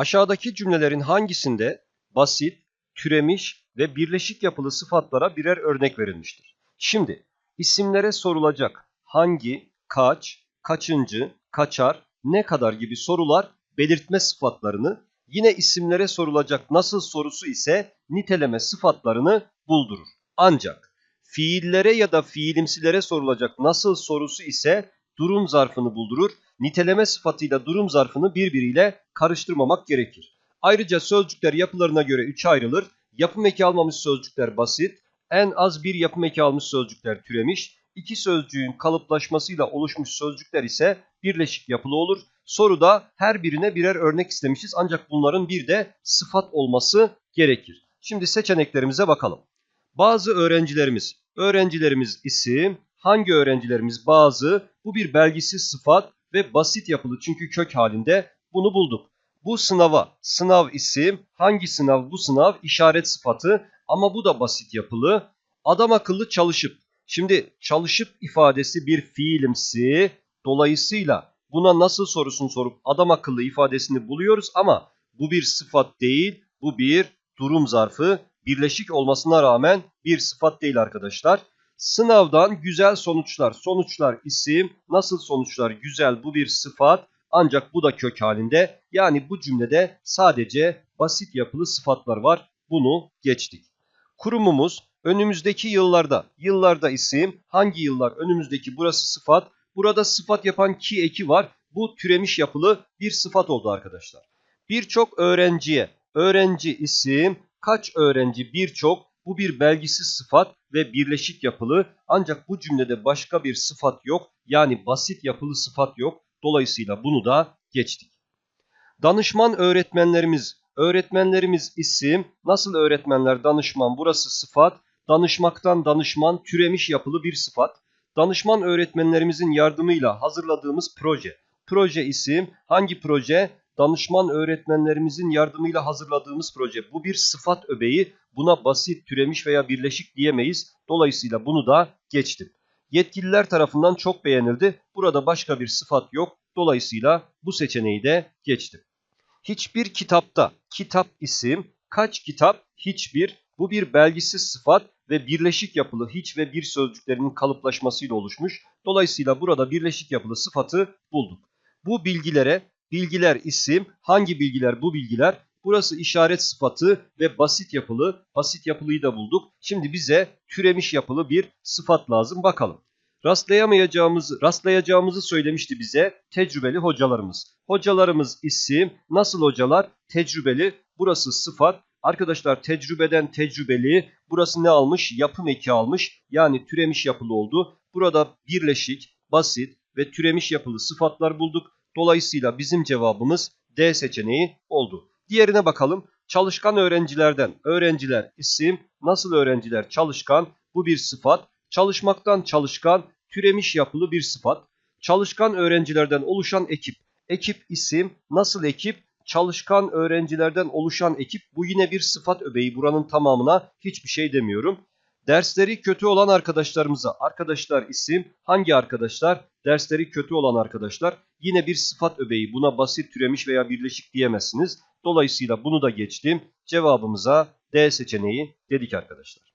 Aşağıdaki cümlelerin hangisinde basit, türemiş ve birleşik yapılı sıfatlara birer örnek verilmiştir? Şimdi isimlere sorulacak hangi, kaç, kaçıncı, kaçar, ne kadar gibi sorular belirtme sıfatlarını, yine isimlere sorulacak nasıl sorusu ise niteleme sıfatlarını buldurur. Ancak fiillere ya da fiilimsilere sorulacak nasıl sorusu ise durum zarfını buldurur. Niteleme sıfatıyla durum zarfını birbiriyle karıştırmamak gerekir. Ayrıca sözcükler yapılarına göre üçe ayrılır. Yapım eki almamış sözcükler basit, en az bir yapım eki almış sözcükler türemiş, iki sözcüğün kalıplaşmasıyla oluşmuş sözcükler ise birleşik yapılı olur. Soruda her birine birer örnek istemişiz ancak bunların bir de sıfat olması gerekir. Şimdi seçeneklerimize bakalım. Bazı öğrencilerimiz, öğrencilerimiz isim, hangi öğrencilerimiz bazı, bu bir belgisiz sıfat ve basit yapılı çünkü kök halinde bunu bulduk. Bu sınava, sınav isim, hangi sınav bu sınav işaret sıfatı ama bu da basit yapılı. Adam akıllı çalışıp, şimdi çalışıp ifadesi bir fiilimsi, dolayısıyla buna nasıl sorusunu sorup adam akıllı ifadesini buluyoruz ama bu bir sıfat değil, bu bir durum zarfı. Birleşik olmasına rağmen bir sıfat değil arkadaşlar. Sınavdan güzel sonuçlar. Sonuçlar isim. Nasıl sonuçlar? Güzel bu bir sıfat. Ancak bu da kök halinde. Yani bu cümlede sadece basit yapılı sıfatlar var. Bunu geçtik. Kurumumuz önümüzdeki yıllarda. Yıllarda isim. Hangi yıllar? Önümüzdeki burası sıfat. Burada sıfat yapan ki eki var. Bu türemiş yapılı bir sıfat oldu arkadaşlar. Birçok öğrenciye. Öğrenci isim. Kaç öğrenci? Birçok. Bu bir belgisiz sıfat ve birleşik yapılı ancak bu cümlede başka bir sıfat yok. Yani basit yapılı sıfat yok. Dolayısıyla bunu da geçtik. Danışman öğretmenlerimiz, öğretmenlerimiz isim, nasıl öğretmenler danışman burası sıfat, danışmaktan danışman türemiş yapılı bir sıfat. Danışman öğretmenlerimizin yardımıyla hazırladığımız proje. Proje isim, hangi proje? Danışman öğretmenlerimizin yardımıyla hazırladığımız proje. Bu bir sıfat öbeği. Buna basit, türemiş veya birleşik diyemeyiz. Dolayısıyla bunu da geçtim. Yetkililer tarafından çok beğenildi. Burada başka bir sıfat yok. Dolayısıyla bu seçeneği de geçtim. Hiçbir kitapta, kitap isim, kaç kitap, hiçbir. Bu bir belgisiz sıfat ve birleşik yapılı hiç ve bir sözcüklerinin kalıplaşmasıyla oluşmuş. Dolayısıyla burada birleşik yapılı sıfatı bulduk. Bu bilgilere Bilgiler isim. Hangi bilgiler bu bilgiler? Burası işaret sıfatı ve basit yapılı. Basit yapılıyı da bulduk. Şimdi bize türemiş yapılı bir sıfat lazım. Bakalım. Rastlayamayacağımızı, rastlayacağımızı söylemişti bize tecrübeli hocalarımız. Hocalarımız isim. Nasıl hocalar? Tecrübeli. Burası sıfat. Arkadaşlar tecrübeden tecrübeli. Burası ne almış? Yapım eki almış. Yani türemiş yapılı oldu. Burada birleşik, basit ve türemiş yapılı sıfatlar bulduk. Dolayısıyla bizim cevabımız D seçeneği oldu. Diğerine bakalım. Çalışkan öğrencilerden. Öğrenciler isim. Nasıl öğrenciler? Çalışkan. Bu bir sıfat. Çalışmaktan çalışkan. Türemiş yapılı bir sıfat. Çalışkan öğrencilerden oluşan ekip. Ekip isim. Nasıl ekip? Çalışkan öğrencilerden oluşan ekip. Bu yine bir sıfat öbeği. Buranın tamamına hiçbir şey demiyorum. Dersleri kötü olan arkadaşlarımıza arkadaşlar isim hangi arkadaşlar? Dersleri kötü olan arkadaşlar. Yine bir sıfat öbeği buna basit türemiş veya birleşik diyemezsiniz. Dolayısıyla bunu da geçtim. Cevabımıza D seçeneği dedik arkadaşlar.